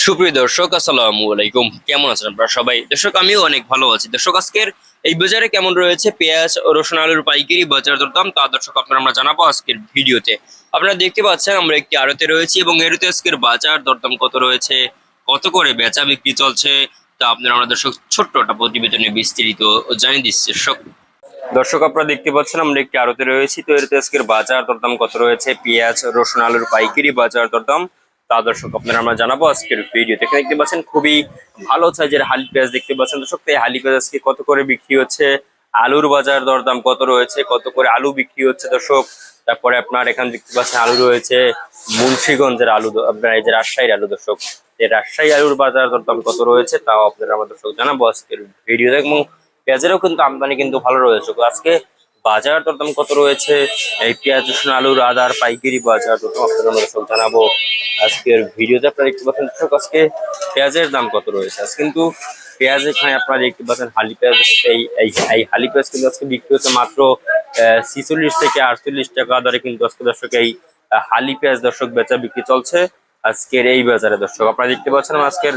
সুপ্রিয় দর্শক, আসসালামু আলাইকুম। কেমন আছেন আপনারা সবাই? দর্শক, আমিও অনেক ভালো আছি। দর্শক, আজকের এই বাজারে কেমন রয়েছে? পেঁয়াজ রসুন আলুর পাইকারি বাজার দরদাম তা দর্শক, আপনারা আমরা জানাব আজকের ভিডিওতে। আপনারা দেখতে পাচ্ছেন, আমরা একটি আড়তে রয়েছি এবং এরতে আজকের বাজার দরদাম কত রয়েছে? কত করে বেচা বিক্রি চলছে? তা আপনারা আমরা দর্শক, ছোট্ট একটা প্রতিবেদনে বিস্তারিত জানিয়ে দিচ্ছি। দর্শক দর্শক, আপনারা দেখতে পাচ্ছেন, আমরা একটি আড়তে রয়েছি। তো এর আজকের বাজার দরদাম কত রয়েছে? পেঁয়াজ, রসুন আলুর পাইকারি বাজার দরদাম তা দর্শক আপনারা আমরা জানাব আজকের ভিডিও এখানে দেখতে পাচ্ছেন খুবই ভালো সাইজের হালি পেঁয়াজ দেখতে পাচ্ছেন। দর্শক এই হালি পেঁয়াজ আজকে কত করে বিক্রি হচ্ছে? আলুর বাজার দরদাম কত রয়েছে? কত করে আলু বিক্রি হচ্ছে দর্শক? তারপরে আপনার এখানে দেখতে পাচ্ছেন আলু রয়েছে মুন্সীগঞ্জের আলু আপনার এই যে রাজশাহীর আলু দর্শক। এই রাজশাহী আলুর বাজার দরদাম কত রয়েছে তাও আপনারা আমার দর্শক জানাব আজকের ভিডিও এবং পেঁয়াজেরও কিন্তু আমদানি কিন্তু ভালো রয়েছে। আজকে বাজার দরদাম কত রয়েছে? এই পেঁয়াজ, রসুন আলুর আদার পাইকারি বাজার দরদাম আপনারা আমরা দর্শক জানাব। আজকের ভিডিওতে আপনারা দেখতে পাচ্ছেন আজকে পেঁয়াজের দাম কত রয়েছে? আজ কিন্তু পেঁয়াজ এখানে আপনারা দেখতে পাচ্ছেন হালি পেঁয়াজ এই এই হালি পেঁয়াজ কিন্তু আজকে বিক্রি হচ্ছে মাত্র ছিচল্লিশ থেকে আটচল্লিশ টাকা দরে কিন্তু আজকে দর্শক এই হালি পেঁয়াজ দর্শক বেচা বিক্রি চলছে। আজকের এই বাজারে দর্শক, আপনারা দেখতে পাচ্ছেন আজকের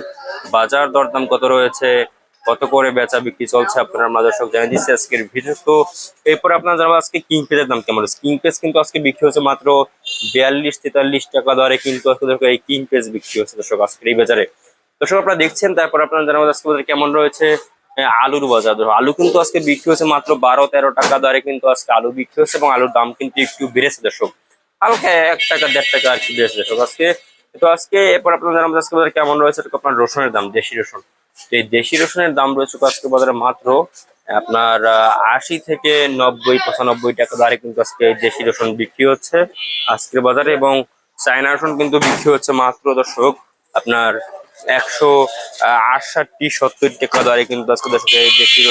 বাজার দরদাম কত রয়েছে? কত করে বেচা বিক্রি চলছে আপনারা আমরা দর্শক জানিয়ে দিচ্ছি আজকের ভিডিও। তো এরপর আপনারা জানাব আজকে কিং পেজের দাম কেমন কিং পেজ কিন্তু আজকে বিক্রি হচ্ছে মাত্র বিয়াল্লিশ তেতাল্লিশ টাকা দরে, কিন্তু আজকে দর্শক এই কিং পেজ বিক্রি হচ্ছে দর্শক আজকের এই বাজারে। দর্শক আপনারা দেখছেন, তারপর আপনারা জানাব আজকে বাজারে কেমন রয়েছে আলুর বাজার। ধরো আলু কিন্তু আজকে বিক্রি হচ্ছে মাত্র বারো তেরো টাকা দরে, কিন্তু আজকে আলু বিক্রি হচ্ছে এবং আলুর দাম কিন্তু একটু বেড়েছে দর্শক। হালকা এক টাকা, দেড় টাকা আর কি বেড়েছে দর্শক আজকে। তো আজকে এরপর আপনারা জানাব আজকে বাজারে কেমন রয়েছে আপনার রসুনের দাম, দেশি রসুন। এই দেশি রসুনের দাম রয়েছে আজকে বাজারে মাত্র আপনার আশি থেকে নব্বই, পঁচানব্বই টাকা দরে কিন্তু আজকে দেশি রসুন বিক্রি হচ্ছে আজকের বাজারে এবং চায়না রসুন কিন্তু বিক্রি হচ্ছে মাত্র দর্শক আপনার একশো আটষট্টি, সত্তর টাকা দরে কিন্তু আজকে দর্শক দেশি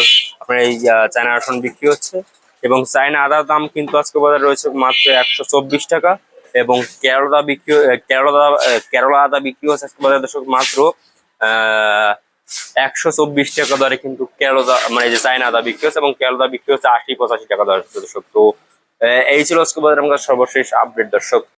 আপনার এই চায়না রসুন বিক্রি হচ্ছে এবং চায়না আদার দাম কিন্তু আজকে বাজারে রয়েছে মাত্র একশো চব্বিশ টাকা এবং কেরলা বিক্রি কেরলা কেরলা আদা বিক্রি হচ্ছে আজকে বাজারে দর্শক মাত্র, আহ একশো চব্বিশ টাকা দরে কিন্তু কেরোদা মানে যে চায়না দা বিক্রি হচ্ছে এবং কেরোদা বিক্রি হচ্ছে আশি পঁচাশি টাকা দরে দর্শক। তো এই ছিল আজকে আমাদের সর্বশেষ আপডেট দর্শক।